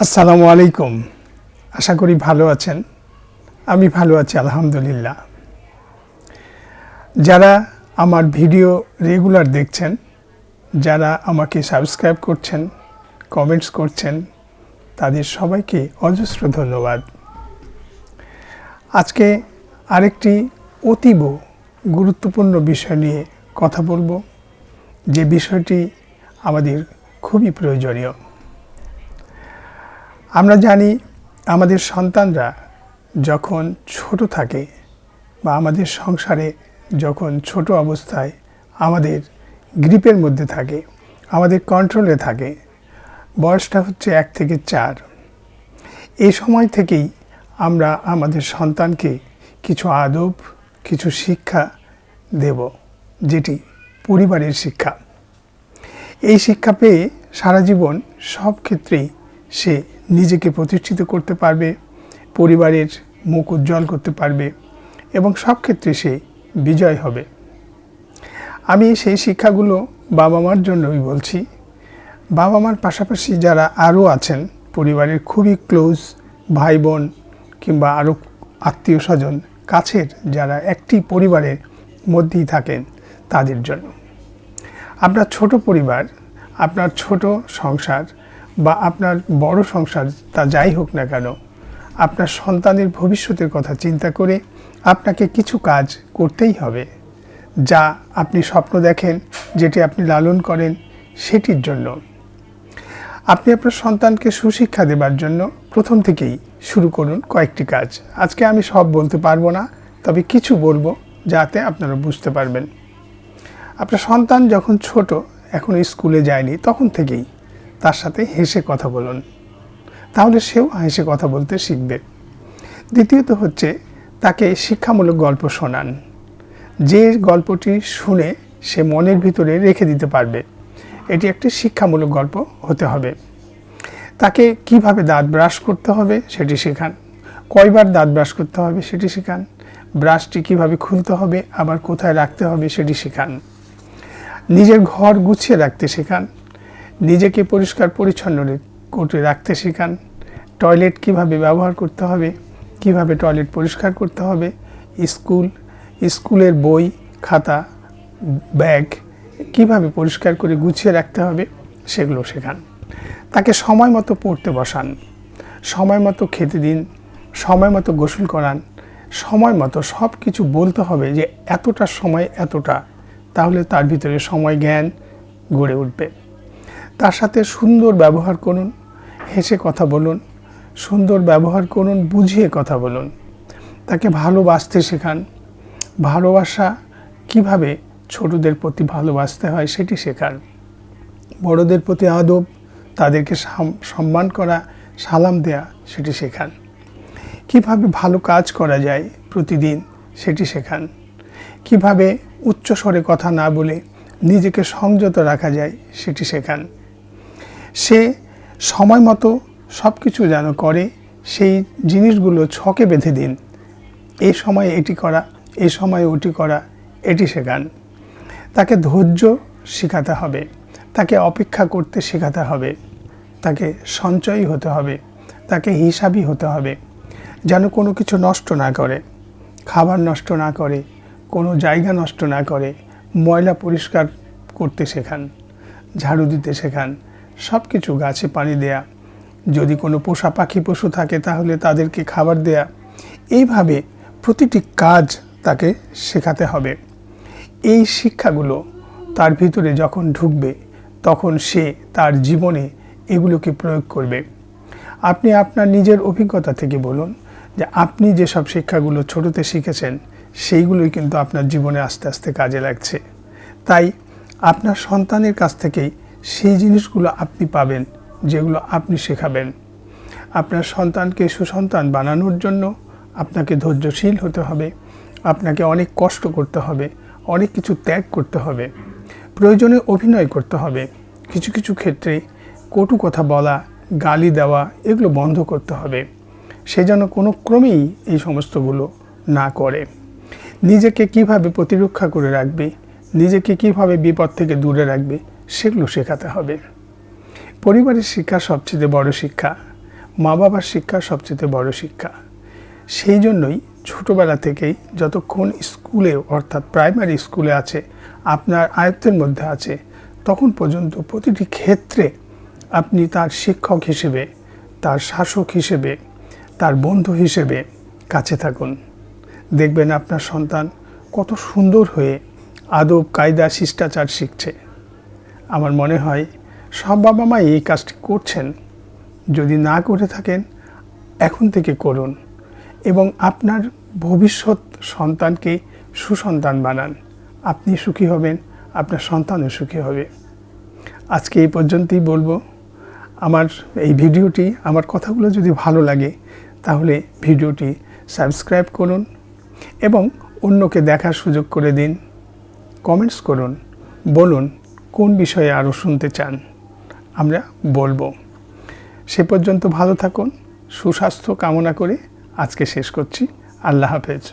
আসসালামু আলাইকুম। আশা করি ভালো আছেন। আমি ভালো আছি, আলহামদুলিল্লাহ। যারা আমার ভিডিও রেগুলার দেখছেন, যারা আমাকে সাবস্ক্রাইব করছেন, কমেন্টস করছেন, তাদের সবাইকে অজস্র ধন্যবাদ। আজকে আরেকটি অতীব গুরুত্বপূর্ণ বিষয় নিয়ে কথা বলব। যে বিষয়টি আমাদের খুবই প্রয়োজনীয়। আমরা জানি আমাদের সন্তানরা যখন ছোট থাকে বা আমাদের সংসারে যখন ছোট অবস্থায় আমাদের গ্রিপের মধ্যে থাকে, আমাদের কন্ট্রোলে থাকে, বয়সটা হচ্ছে এক থেকে চার। এই সময় থেকেই আমরা আমাদের সন্তানকে কিছু আদব, কিছু শিক্ষা দেব, যেটি পরিবারের শিক্ষা। এই শিক্ষা পেয়ে সারা জীবন সব ক্ষেত্রেই সে নিজেকে প্রতিষ্ঠিত করতে পারবে, পরিবারের মুখ উজ্জ্বল করতে পারবে এবং সব ক্ষেত্রে সে বিজয় হবে। আমি সেই শিক্ষাগুলো বাবা মার জন্যই বলছি। বাবা মার পাশাপাশি যারা আরও আছেন, পরিবারের খুবই ক্লোজ ভাই বোন কিংবা আরও আত্মীয় স্বজন কাছের যারা একটি পরিবারের মধ্যেই থাকেন তাদের জন্য। আপনার ছোট পরিবার, আপনার ছোট সংসার বা আপনার বড় সংসার তা যাই হোক না কেন, আপনার সন্তানের ভবিষ্যতের কথা চিন্তা করে আপনাকে কিছু কাজ করতেই হবে। যা আপনি স্বপ্ন দেখেন, যেটি আপনি লালন করেন, সেটির জন্য। আপনি আপনার সন্তানকে সুশিক্ষা দেবার জন্য প্রথম থেকেই শুরু করুন কয়েকটি কাজ। আজকে আমি সব বলতে পারব না, তবে কিছু বলব যাতে আপনারা বুঝতে পারবেন। আপনার সন্তান যখন ছোট, এখন স্কুলে যায়নি, তখন থেকেই তার সাথে হেসে কথা বলুন। তাহলে সেও হেসে কথা বলতে শিখবে। দ্বিতীয়ত হচ্ছে, তাকে শিক্ষামূলক গল্প শোনান। যে গল্পটি শুনে সে মনের ভিতরে রেখে দিতে পারবে। এটি একটি শিক্ষামূলক গল্প হতে হবে। তাকে কীভাবে দাঁত ব্রাশ করতে হবে সেটি শেখান। কয়বার দাঁত ব্রাশ করতে হবে সেটি শেখান। ব্রাশটি কীভাবে খুলতে হবে, আবার কোথায় রাখতে হবে সেটি শেখান। নিজের ঘর গুছিয়ে রাখতে শেখান। নিজেকে পরিষ্কার পরিচ্ছন্ন করে রাখতে শেখান। টয়লেট কীভাবে ব্যবহার করতে হবে, কীভাবে টয়লেট পরিষ্কার করতে হবে, স্কুল, স্কুলের বই, খাতা, ব্যাগ কীভাবে পরিষ্কার করে গুছিয়ে রাখতে হবে সেগুলো শেখান। তাকে সময় মতো পড়তে বসান, সময় মতো খেতে দিন, সময় মতো গোসল করান, সময় মতো সব কিছু বলতে হবে যে এতটা সময় এতটা, তাহলে তার ভিতরে সময় জ্ঞান গড়ে উঠবে। তার সাথে সুন্দর ব্যবহার করুন, হেসে কথা বলুন, সুন্দর ব্যবহার করুন, বুঝিয়ে কথা বলুন। তাকে ভালোবাসতে শেখান। ভালোবাসা কীভাবে ছোটদের প্রতি ভালোবাসতে হয় সেটি শেখান। বড়দের প্রতি আদব, তাদেরকে সম্মান করা, সালাম দেয়া সেটি শেখান। কীভাবে ভালো কাজ করা যায় প্রতিদিন সেটি শেখান। কীভাবে উচ্চস্বরে কথা না বলে নিজেকে সংযত রাখা যায় সেটি শেখান। সে সময় মতো সব কিছু যেন করে, সেই জিনিসগুলো ছকে বেঁধে দিন। এই সময়ে এটি করা, এই সময়ে ওটি করা, এটি শেখান তাকে ধৈর্য শেখাতে হবে, তাকে অপেক্ষা করতে শেখাতে হবে, তাকে সঞ্চয়ী হতে হবে, তাকে হিসাবই হতে হবে, যেন কোনো কিছু নষ্ট না করে, খাবার নষ্ট না করে, কোনো জায়গা নষ্ট না করে, ময়লা পরিষ্কার করতে শেখান, ঝাড়ু দিতে শেখান সব কিছু গাছে পানি দেয়া। যদি কোনো পোষা পাখি পশু থাকে তাহলে তাদেরকে খাবার দেয়া। এইভাবে প্রতিটি কাজ তাকে শেখাতে হবে। এই শিক্ষাগুলো তার ভিতরে যখন ঢুকবে, তখন সে তার জীবনে এগুলোকে প্রয়োগ করবে। আপনি আপনার নিজের অভিজ্ঞতা থেকে বলুন যে আপনি যেসব শিক্ষাগুলো ছোটোতে শিখেছেন, সেইগুলোই কিন্তু আপনার জীবনে আস্তে আস্তে কাজে লাগছে। তাই আপনার সন্তানের কাছ থেকেই সেই জিনিসগুলো আপনি পাবেন, যেগুলো আপনি শেখাবেন। আপনার সন্তানকে সুসন্তান বানানোর জন্য আপনাকে ধৈর্যশীল হতে হবে, আপনাকে অনেক কষ্ট করতে হবে, অনেক কিছু ত্যাগ করতে হবে, প্রয়োজনে অভিনয় করতে হবে, কিছু কিছু ক্ষেত্রে কটু কথা বলা, গালি দেওয়া, এগুলো বন্ধ করতে হবে। সে যেন কোনো ক্রমেই এই সমস্তগুলো না করে। নিজেকে কীভাবে প্রতিরক্ষা করে রাখবে, নিজেকে কীভাবে বিপদ থেকে দূরে রাখবে সেগুলো শেখাতে হবে। পরিবারের শিক্ষা সবচেয়ে বড় শিক্ষা মা বাবার শিক্ষা সবচেয়ে বড় শিক্ষা। সেই জন্যই ছোটোবেলা থেকেই যতক্ষণ স্কুলে, অর্থাৎ প্রাইমারি স্কুলে আছে, আপনার আয়ত্তের মধ্যে আছে, তখন পর্যন্ত প্রতিটি ক্ষেত্রে আপনি তার শিক্ষক হিসেবে, তার শাসক হিসেবে, তার বন্ধু হিসেবে কাছে থাকুন। দেখবেন আপনার সন্তান কত সুন্দর হয়ে আদব কায়দা শিষ্টাচার শিখছে। আমার মনে হয় সব বাবা মা এই কাজটি করছেন। যদি না করে থাকেন, এখন থেকে করুন এবং আপনার ভবিষ্যৎ সন্তানকে সুসন্তান বানান। আপনি সুখী হবেন, আপনার সন্তানও সুখী হবে। আজকে এই পর্যন্তই বলব। আমার এই ভিডিওটি, আমার কথাগুলো যদি ভালো লাগে, তাহলে ভিডিওটি সাবস্ক্রাইব করুন এবং অন্যকে দেখার সুযোগ করে দিন। কমেন্টস করুন, বলুন কোন বিষয়ে আরও শুনতে চান, আমরা বলব। সে পর্যন্ত ভালো থাকুন, সুস্বাস্থ্য কামনা করে আজকে শেষ করছি। আল্লাহ হাফেজ।